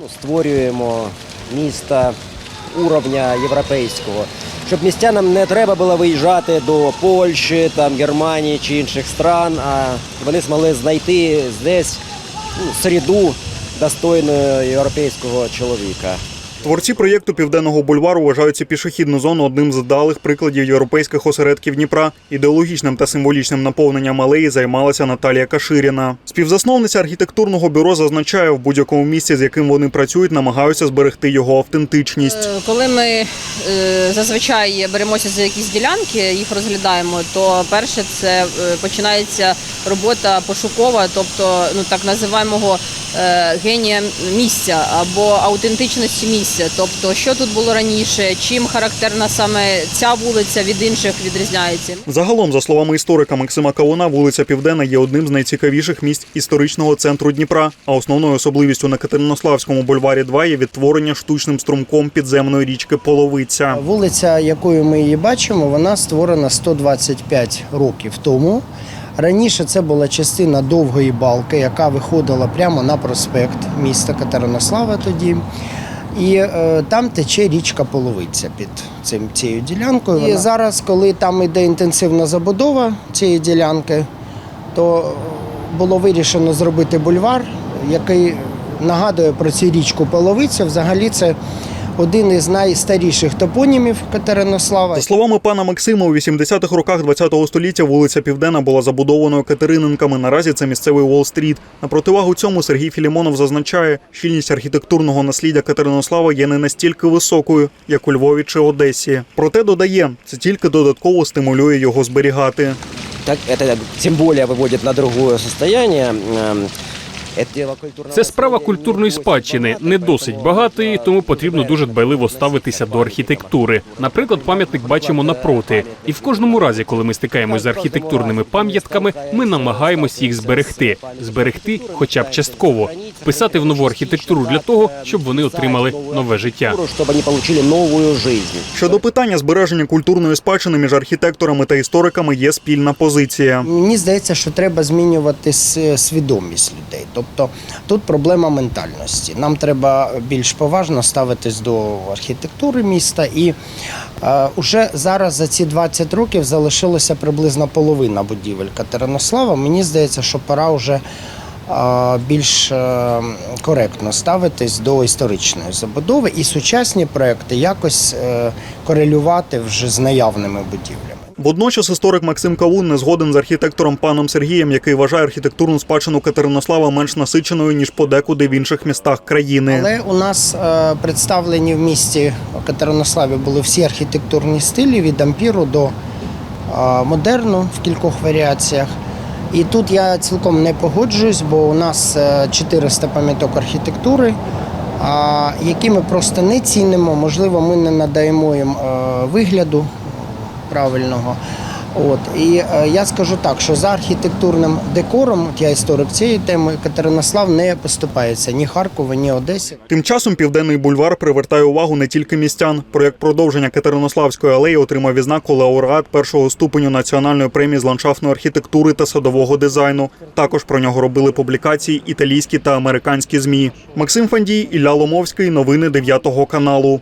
ну, створюємо міста уровня європейського, щоб містянам не треба було виїжджати до Польщі, там, Германії чи інших стран, а вони змогли знайти десь ну, середу достойного європейського чоловіка. Творці проєкту Південного бульвару вважають цю пішохідну зону одним з вдалих прикладів європейських осередків Дніпра. Ідеологічним та символічним наповненням алеї займалася Наталія Каширіна. Співзасновниця архітектурного бюро зазначає, в будь-якому місці, з яким вони працюють, намагаються зберегти його автентичність. Е, Коли ми е, зазвичай беремося за якісь ділянки, їх розглядаємо, то перше це е, починається робота пошукова, тобто ну так називаємого е, генія місця або аутентичності місця. Тобто, що тут було раніше, чим характерна саме ця вулиця від інших відрізняється. Загалом, за словами історика Максима Кавуна, вулиця Південна є одним з найцікавіших місць історичного центру Дніпра. А основною особливістю на Катеринославському бульварі 2 є відтворення штучним струмком підземної річки Половиця. Вулиця, якою ми її бачимо, вона створена 125 років тому. Раніше це була частина довгої балки, яка виходила прямо на проспект міста Катеринослава тоді. І е, там тече річка Половиця під цим, цією ділянкою. І зараз, коли там йде інтенсивна забудова цієї ділянки, то було вирішено зробити бульвар, який нагадує про цю річку Половиця. Взагалі це один із найстаріших топонімів Катеринослава. За словами пана Максима, у 80-х роках ХХ століття вулиця Південна була забудованою Катериненками. Наразі це місцевий Уолл-стріт. На противагу цьому Сергій Філімонов зазначає, щільність архітектурного насліддя Катеринослава є не настільки високою, як у Львові чи Одесі. Проте додає, це тільки додатково стимулює його зберігати. Так, это тем более выводит на другое состояние. Эм, это дело культурного Це справа наследия. культурної спадщини, не досить багатої, тому потрібно дуже дбайливо ставитися до архітектури. Наприклад, пам'ятник бачимо напроти, і в кожному разі, коли ми стикаємось з архітектурними пам'ятками, ми намагаємось їх зберегти, зберегти, хоча б частково, вписати в нову архітектуру для того, щоб вони отримали нове життя. Чтобы они получили новую жизнь. Щодо питання збереження культурної спадщини між архітекторами та істориками є спільна позиція. Мені здається, що треба змінювати с- свідомість людей. Тобто тут проблема ментальності. Нам треба більш поважно ставитись до архітектури міста. І е, уже зараз за ці 20 років залишилося приблизно половина будівель Катеринослава. Мені здається, що пора вже е, більш е, коректно ставитись до історичної забудови і сучасні проекти якось е, корелювати вже з наявними будівлями. Водночас історик Максим Кавун не згоден з архітектором паном Сергієм, який вважає архітектурну спадщину Катеринослава менш насиченою ніж подекуди в інших містах країни. Але у нас е, представлені в місті Катеринославі були всі архітектурні стилі від ампіру до е, модерну в кількох варіаціях. І тут я цілком не погоджуюсь, бо у нас е, 400 пам'яток архітектури, а, які ми просто не цінимо. Можливо, ми не надаємо їм е, вигляду правильного. От і е, я скажу так, що за архітектурним декором, я історик цієї теми, Катеринослав не поступається ні Харкову, ні Одесі. Тим часом південний бульвар привертає увагу не тільки містян. Проєкт продовження Катеринославської алеї отримав відзнаку лауреат першого ступеню національної премії з ландшафтної архітектури та садового дизайну. Також про нього робили публікації італійські та американські змі. Максим Фандій, Ілля Ломовський. Новини 9 каналу.